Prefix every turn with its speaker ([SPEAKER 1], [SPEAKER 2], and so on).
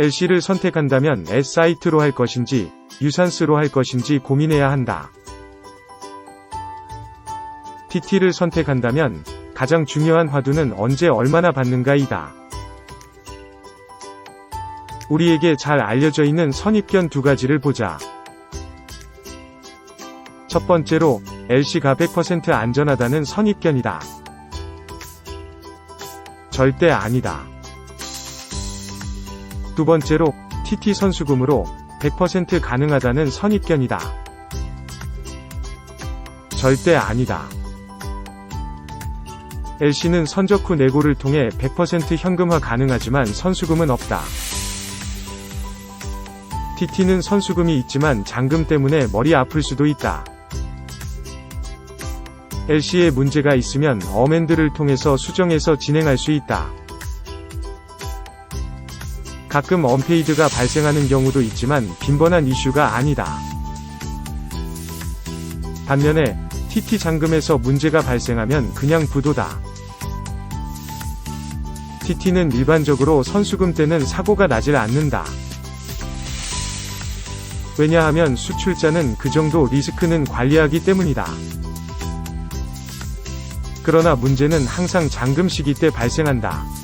[SPEAKER 1] LC를 선택한다면 S사이트로 할 것인지 유산스로 할 것인지 고민해야 한다. TT를 선택한다면 가장 중요한 화두는 언제 얼마나 받는가이다. 우리에게 잘 알려져 있는 선입견 두 가지를 보자. 첫 번째로 LC가 100% 안전하다는 선입견이다. 절대 아니다. 두 번째로 TT 선수금으로 100% 가능하다는 선입견이다. 절대 아니다. LC는 선적 후 내고를 통해 100% 현금화 가능하지만 선수금은 없다. TT는 선수금이 있지만 잔금 때문에 머리 아플 수도 있다. LC에 문제가 있으면 어멘드를 통해서 수정해서 진행할 수 있다. 가끔 언페이드가 발생하는 경우도 있지만 빈번한 이슈가 아니다. 반면에 TT 잔금에서 문제가 발생하면 그냥 부도다. TT는 일반적으로 선수금 때는 사고가 나질 않는다. 왜냐하면 수출자는 그 정도 리스크는 관리하기 때문이다. 그러나 문제는 항상 잔금 시기 때 발생한다.